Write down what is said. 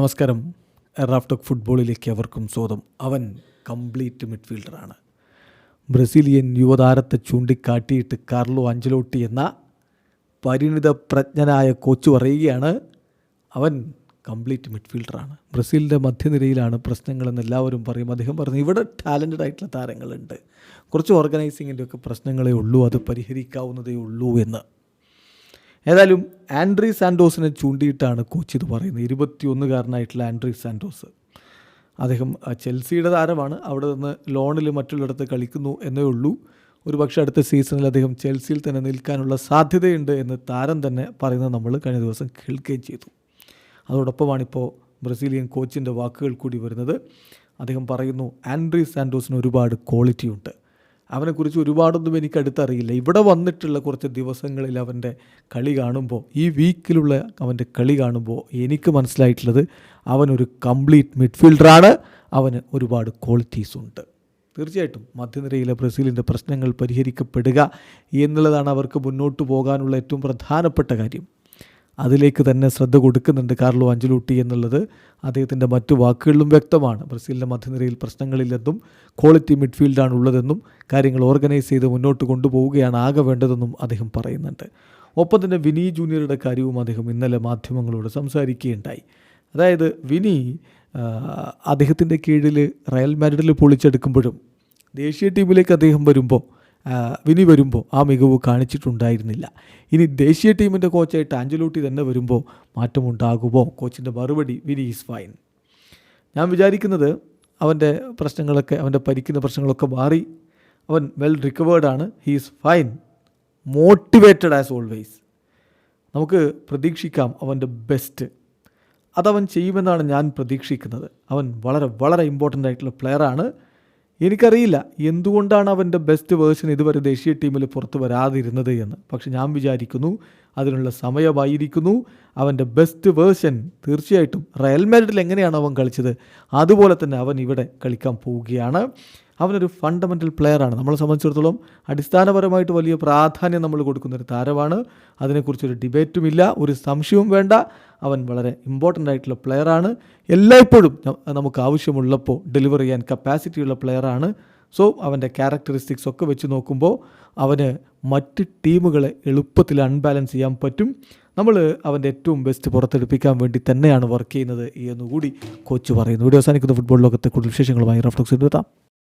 നമസ്കാരം. റാഫ്റ്റോക്ക് ഫുട്ബോളിലേക്ക് അവർക്കും സ്വാഗതം. അവൻ കംപ്ലീറ്റ് മിഡ്ഫീൽഡറാണ്. ബ്രസീലിയൻ യുവതാരത്തെ ചൂണ്ടിക്കാട്ടിയിട്ട് കാർലോ അഞ്ചലോട്ടി എന്ന പരിണിത പ്രജ്ഞനായ കോച്ച് പറയുകയാണ് അവൻ കംപ്ലീറ്റ് മിഡ്ഫീൽഡറാണ്. ബ്രസീലിന്റെ മധ്യനിരയിലാണ് പ്രശ്നങ്ങളെന്ന് എല്ലാവരും പറയും. അദ്ദേഹം പറഞ്ഞു ഇവിടെ ടാലന്റഡ് ആയിട്ടുള്ള താരങ്ങളുണ്ട്. കുറച്ച് ഓർഗനൈസിങ്ങിന്റെ ഒക്കെ പ്രശ്നങ്ങളേ ഉള്ളൂ അത് പരിഹരിക്കാവുന്നതേ ഉള്ളൂ എന്ന്. ഏതായാലും ആൻഡ്രി സാൻഡോസിനെ ചൂണ്ടിയിട്ടാണ് കോച്ച് ഇത് പറയുന്നത്. ഇരുപത്തിയൊന്നുകാരനായിട്ടുള്ള ആൻഡ്രി സാൻഡോസ്. അദ്ദേഹം ചെൽസിയുടെ താരമാണ്. അവിടെ നിന്ന് ലോണിൽ മറ്റുള്ളിടത്ത് കളിക്കുന്നു എന്നേ ഉള്ളൂ. ഒരു പക്ഷേ അടുത്ത സീസണിൽ അദ്ദേഹം ചെൽസിയിൽ തന്നെ നിൽക്കാനുള്ള സാധ്യതയുണ്ട് എന്ന് താരം തന്നെ പറയുന്നത് നമ്മൾ കഴിഞ്ഞ ദിവസം കേൾക്കുകയും ചെയ്തു. അതോടൊപ്പമാണിപ്പോൾ ബ്രസീലിയൻ കോച്ചിന്റെ വാക്കുകൾ കൂടി വരുന്നത്. അദ്ദേഹം പറയുന്നു ആൻഡ്രി സാൻഡോസിന് ഒരുപാട് ക്വാളിറ്റി ഉണ്ട് അവനെക്കുറിച്ച് ഒരുപാടൊന്നും എനിക്ക് അടുത്തറിയില്ല ഇവിടെ വന്നിട്ടുള്ള കുറച്ച് ദിവസങ്ങളിൽ അവന്റെ കളി കാണുമ്പോൾ ഈ വീക്കിലുള്ള അവന്റെ കളി കാണുമ്പോൾ എനിക്ക് മനസ്സിലായിട്ടുള്ളത് അവനൊരു കംപ്ലീറ്റ് മിഡ്ഫീൽഡറാണ്. അവന് ഒരുപാട് ക്വാളിറ്റീസ് ഉണ്ട്. തീർച്ചയായിട്ടും മധ്യനിരയിലെ ബ്രസീലിന്റെ പ്രശ്നങ്ങൾ പരിഹരിക്കപ്പെടുക എന്നുള്ളതാണ് അവർക്ക് മുന്നോട്ട് പോകാനുള്ള ഏറ്റവും പ്രധാനപ്പെട്ട കാര്യം. അതിലേക്ക് തന്നെ ശ്രദ്ധ കൊടുക്കുന്നുണ്ട് കാർലോ അഞ്ചലൂട്ടി എന്നുള്ളത്. അദ്ദേഹത്തിന്റെ മറ്റു വാക്കുകളിലും വ്യക്തമാണ്. ബ്രസീലിന്റെ മധ്യനിരയിൽ പ്രശ്നങ്ങളില്ലെന്നും ക്വാളിറ്റി മിഡ്ഫീൽഡാണ് ഉള്ളതെന്നും കാര്യങ്ങൾ ഓർഗനൈസ് ചെയ്ത് മുന്നോട്ട് കൊണ്ടുപോവുകയാണ് ആകെ വേണ്ടതെന്നും അദ്ദേഹം പറയുന്നുണ്ട്. ഒപ്പം തന്നെ വിനി ജൂനിയറുടെ കാര്യവും അദ്ദേഹം ഇന്നലെ മാധ്യമങ്ങളോട് സംസാരിക്കുകയുണ്ടായി. അതായത് വിനി അദ്ദേഹത്തിന്റെ കീഴിൽ റയൽ മാഡ്രിഡിൽ പൊളിച്ചെടുക്കുമ്പോഴും ദേശീയ ടീമിലേക്ക് അദ്ദേഹം വരുമ്പോൾ വിനി വരുമ്പോൾ ആ മികവ് കാണിച്ചിട്ടുണ്ടായിരുന്നില്ല. ഇനി ദേശീയ ടീമിന്റെ കോച്ചായിട്ട് അഞ്ചലൂട്ടി തന്നെ വരുമ്പോൾ മാറ്റമുണ്ടാകുമോ? കോച്ചിന്റെ മറുപടി വിനി ഈസ് ഫൈൻ ഞാൻ വിചാരിക്കുന്നത് അവന്റെ പ്രശ്നങ്ങളൊക്കെ അവന്റെ പരിക്കുന്ന പ്രശ്നങ്ങളൊക്കെ മാറി. അവൻ well റിക്കവേർഡാണ് he's fine motivated as always നമുക്ക് പ്രതീക്ഷിക്കാം അവന്റെ ബെസ്റ്റ് അതവൻ ചെയ്യുമെന്നാണ് ഞാൻ പ്രതീക്ഷിക്കുന്നത്. അവൻ വളരെ വളരെ ഇമ്പോർട്ടന്റ് ആയിട്ടുള്ള പ്ലെയറാണ് എനിക്കറിയില്ല എന്തുകൊണ്ടാണ് അവന്റെ ബെസ്റ്റ് വേർഷൻ ഇതുവരെ ദേശീയ ടീമിൽ പുറത്തു വരാതിരുന്നത് എന്ന്. പക്ഷെ ഞാൻ വിചാരിക്കുന്നു അതിനുള്ള സമയമായിരിക്കുന്നു. അവന്റെ ബെസ്റ്റ് വേർഷൻ തീർച്ചയായിട്ടും റയൽ മാഡ്രിഡിൽ എങ്ങനെയാണ് അവൻ കളിച്ചത്? അതുപോലെ തന്നെ അവൻ ഇവിടെ കളിക്കാൻ പോവുകയാണ്. അവനൊരു ഫണ്ടമെന്റൽ പ്ലെയറാണ് നമ്മളെ സംബന്ധിച്ചിടത്തോളം അടിസ്ഥാനപരമായിട്ട് വലിയ പ്രാധാന്യം നമ്മൾ കൊടുക്കുന്നൊരു താരമാണ്. അതിനെക്കുറിച്ചൊരു ഡിബേറ്റുമില്ല ഒരു സംശയവും വേണ്ട. അവൻ വളരെ ഇമ്പോർട്ടന്റ് ആയിട്ടുള്ള പ്ലെയറാണ് എല്ലായ്പ്പോഴും നമുക്ക് ആവശ്യമുള്ളപ്പോൾ ഡെലിവർ ചെയ്യാൻ കപ്പാസിറ്റി കപ്പാസിറ്റിയുള്ള പ്ലെയറാണ് സോ അവന്റെ ക്യാരക്ടറിസ്റ്റിക്സ് ഒക്കെ വെച്ച് നോക്കുമ്പോൾ അവന് മറ്റ് ടീമുകളെ എളുപ്പത്തിൽ അൺബാലൻസ് ചെയ്യാൻ പറ്റും. നമ്മൾ അവന്റെ ഏറ്റവും ബെസ്റ്റ് പുറത്തെടുപ്പിക്കാൻ വേണ്ടി തന്നെയാണ് വർക്ക് ചെയ്യുന്നത് എന്നുകൂടി കോച്ച് പറയുന്നു. വീഡിയോ അവസാനിക്കുന്ന. ഫുട്ബോൾ ലോകത്തെ കൂടുതൽ വിശേഷങ്ങളുമായി റഫ്ലക്സ് എത്താം